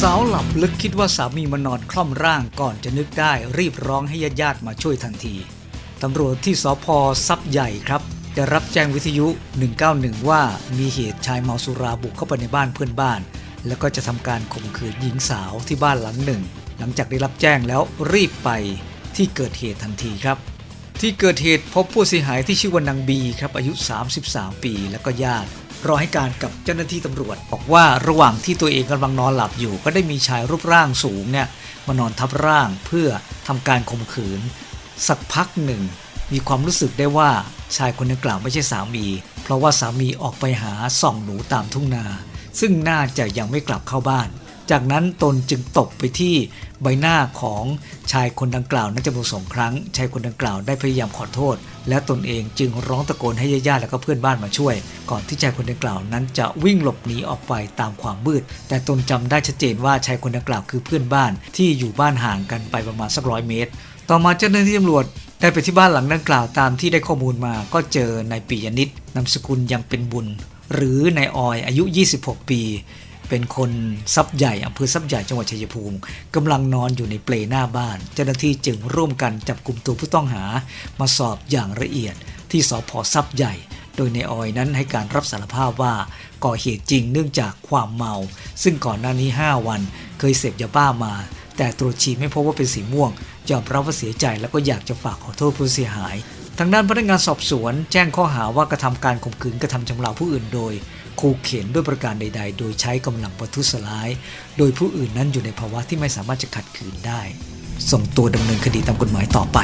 สาวหลับลึกคิดว่าสามีมานอนคล่อมร่างก่อนจะนึกได้รีบร้องให้ญาติๆมาช่วยทันที ตำรวจที่สพซับใหญ่ครับ ได้รับแจ้งวิทยุ 191 ว่ามีเหตุชายเมาสุราบุกเข้าไปในบ้านเพื่อนบ้าน แล้วก็จะทำการข่มขืนหญิงสาวที่บ้านหลังหนึ่ง หลังจากได้รับแจ้งแล้วรีบไปที่เกิดเหตุทันทีครับ ที่เกิดเหตุพบผู้เสียหายที่ชื่อว่านางบีครับอายุ 33 ปี แล้วก็ญาติ รอให้การกับเจ้าหน้าที่ตำรวจ บอกว่าระหว่างที่ตัวเองกำลังนอนหลับอยู่ ก็ได้มีชายรูปร่างสูงเนี่ยมานอนทับร่างเพื่อทำการข่มขืน สักพักหนึ่ง มีความรู้สึกได้ว่าชายคนดังกล่าวไม่ใช่สามี เพราะว่าสามีออกไปหาส่องหนูตามทุ่งนา ซึ่งน่าจะยังไม่กลับเข้าบ้าน จากนั้นตนจึงตบไปที่ใบหน้าของชายคนดังกล่าวนั้นจำนวนสองครั้ง ชายคนดังกล่าวได้พยายามขอโทษ และตนเองจึงร้องตะโกนให้ญาติๆและก็เพื่อนบ้านมาช่วย ก่อนที่ชายคนดังกล่าวนั้นจะวิ่งหลบหนีออกไปตามความมืด แต่ตนจำได้ชัดเจนว่าชายคนดังกล่าวคือเพื่อนบ้านที่อยู่บ้านห่างกันไปประมาณสักร้อยเมตร ต่อมาเจ้าหน้าที่ตำรวจได้ไปที่บ้านหลังดังกล่าวตามที่ได้ข้อมูลมาก็เจอนายปิยนิตนามสกุลยังเป็นบุญ หรือนายออยอายุ 26 ปี เป็นคนซับใหญ่อำเภอซับใหญ่จังหวัดชัยภูมิกำลังนอนอยู่ในเปลหน้าบ้าน เจ้าหน้าที่จึงร่วมกันจับกลุ่มตัวผู้ต้องหา มาสอบอย่างละเอียด ที่สพซับใหญ่ โดยในออยนั้นให้การรับสารภาพว่าก่อเหตุจริงเนื่องจากความเมา ซึ่งก่อนหน้านี้ 5 วัน เคยเสพยาบ้ามา แต่ตรวจฉี่ไม่พบว่าเป็นสีม่วงยอมรับว่าเสียใจแล้วก็อยากจะฝากขอโทษผู้เสียหาย ทางด้านพนักงานสอบสวน แจ้งข้อหาว่ากระทำการข่มขืนกระทำชำเราผู้อื่นโดยขู่เข็นด้วยประการใด ๆ โดยใช้กำลังประทุษร้าย โดยผู้อื่นนั้นอยู่ในภาวะที่ไม่สามารถจะขัดขืนได้ ส่งตัวดำเนินคดีตามกฎหมายต่อไป